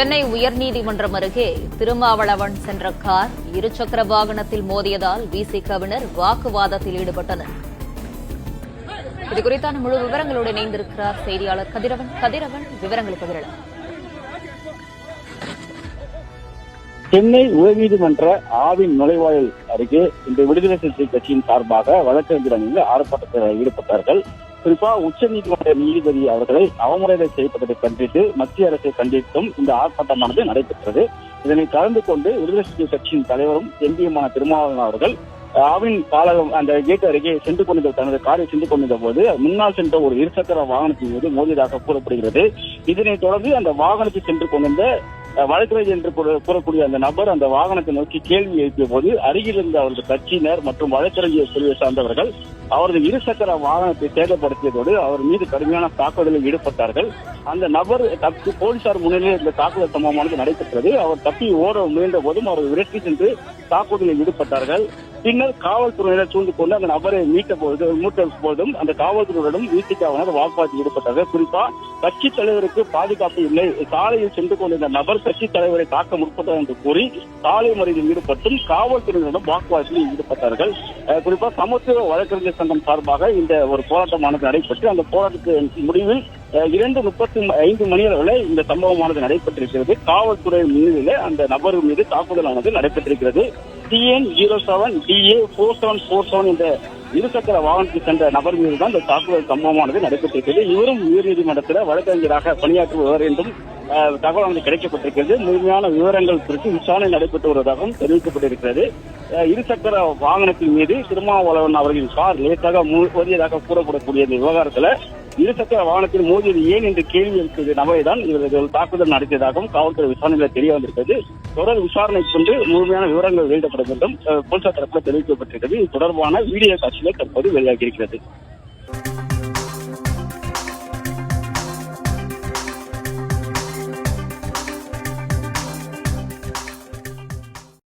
சென்னை உயர்நீதிமன்றம் அருகே திருமாவளவன் சென்ற கார் இருசக்கர வாகனத்தில் மோதியதால் விசிகவினர் வாக்குவாதத்தில் ஈடுபட்டனர். இதுகுறித்தான முழு விவரங்களோடு இணைந்திருக்கிறார் செய்தியாளர் கதிரவன். கதிரவன் விவரங்களை பகிரலாம். சென்னை உயர்நீதிமன்ற ஆவின் நுழைவாயில் அருகே இந்த விடுதலை சிறுத்தை கட்சியின் சார்பாக வழக்கறிஞர் அணியில் ஆர்ப்பாட்டத்தில் ஈடுபட்டார்கள். குறிப்பா உச்ச நீதிமன்ற நீதிபதி அவர்களை அவமுறைகள் செய்யப்பட்டதை கண்டித்து மத்திய அரசை கண்டித்தும் இந்த ஆர்ப்பாட்டமானது நடைபெற்றது. இதனை கலந்து கொண்டு விடுதலை சிறுத்தை கட்சியின் தலைவரும் எம்பியுமான திருமாவளவன் அவர்கள் ஆவின் பாலகம் அந்த கேட் அருகே சென்று கொண்டிருந்த தனது காரை சென்று கொண்டிருந்த போது முன்னால் சென்ற ஒரு இருசக்கர வாகனத்தின் மீது மோதியதாக கூறப்படுகிறது. இதனைத் தொடர்ந்து அந்த வாகனத்தில் சென்று கொண்டிருந்த வழக்கறிஞர் என்று கூறக்கூடிய அந்த நபர் அந்த வாகனத்தை நோக்கி கேள்வி எழுப்பிய போது அருகில் இருந்த அவரது கட்சியினர் மற்றும் வழக்கறிஞர் பிரிவை சார்ந்தவர்கள் அவரது இருசக்கர வாகனத்தை சேதப்படுத்தியதோடு அவர் மீது கடுமையான தாக்குதலில் ஈடுபட்டார்கள். அந்த நபர் தப்பி போலீசார் முன்னிலையில் இந்த தாக்குதல் சம்பவமானது நடைபெற்றது. அவர் தப்பி ஓட முயன்ற போதும் அவர் விரட்டி சென்று தாக்குதலில் ஈடுபட்டார்கள். பின்னர் காவல்துறையினர் சூழ்ந்து கொண்டு அந்த நபரை மீட்ட போது மீட்ட போதும் அந்த காவல்துறையுடன் வீட்டுக்காவனர் வாக்குவாதம் ஈடுபட்டார்கள் குறிப்பா கட்சி தலைவருக்கு பாதுகாப்பு இல்லை. சாலையில் சென்று கொண்டிருந்த நபர் கட்சி தலைவரை தாக்க முற்பட்டார் என்று கூறி சாலை மறியலில் ஈடுபட்டும் காவல்துறையினரிடம் வாக்குவாதத்தில் ஈடுபட்டார்கள். குறிப்பா சமத்துவ வழக்கறிஞர் சங்கம் சார்பாக இந்த ஒரு போராட்டமானது நடைபெற்று அந்த போராட்டத்தின் முடிவில் இரண்டு முப்பத்தி ஐந்து மணி அளவில் இந்த சம்பவமானது நடைபெற்றிருக்கிறது. காவல்துறை முன்னிலையில அந்த நபர் மீது தாக்குதலானது நடைபெற்றிருக்கிறது. TN zero seven TA four seven four seven என்ற இருசக்கர வாகனத்தில் சென்ற நபர் மீது தான் இந்த தாக்குதல் சம்பவமானது நடைபெற்றிருக்கிறது. இவரும் உயர்நீதிமன்றத்தில் வழக்கறிஞராக பணியாற்றுபவர் என்றும் தகவல் வந்து கிடைக்கப்பட்டிருக்கிறது. முழுமையான விவரங்கள் குறித்து விசாரணை நடைபெற்று வருவதாகவும் தெரிவிக்கப்பட்டிருக்கிறது. இருசக்கர வாகனத்தின் மீது திருமாவளவன் அவர்களின் கார் லேசாக மோதியதாக கூறப்படக்கூடிய இந்த விவகாரத்தில் இருசக்கர வாகனத்தில் மோதியது ஏன் என்று கேள்வி இருக்கிறது நபரை தான் இவர்கள் தாக்குதல் நடத்தியதாகவும் காவல்துறை விசாரணையில் தெரிய வந்திருக்கிறது. தொடர் விசாரணை கொண்டு முழுமையான விவரங்கள் வெளியிடப்பட வேண்டும். போலீசார் தரப்பில் தெரிவிக்கப்பட்டிருக்கிறது. இது தொடர்பான வீடியோ காட்சிகள் தற்போது வெளியாகியிருக்கிறது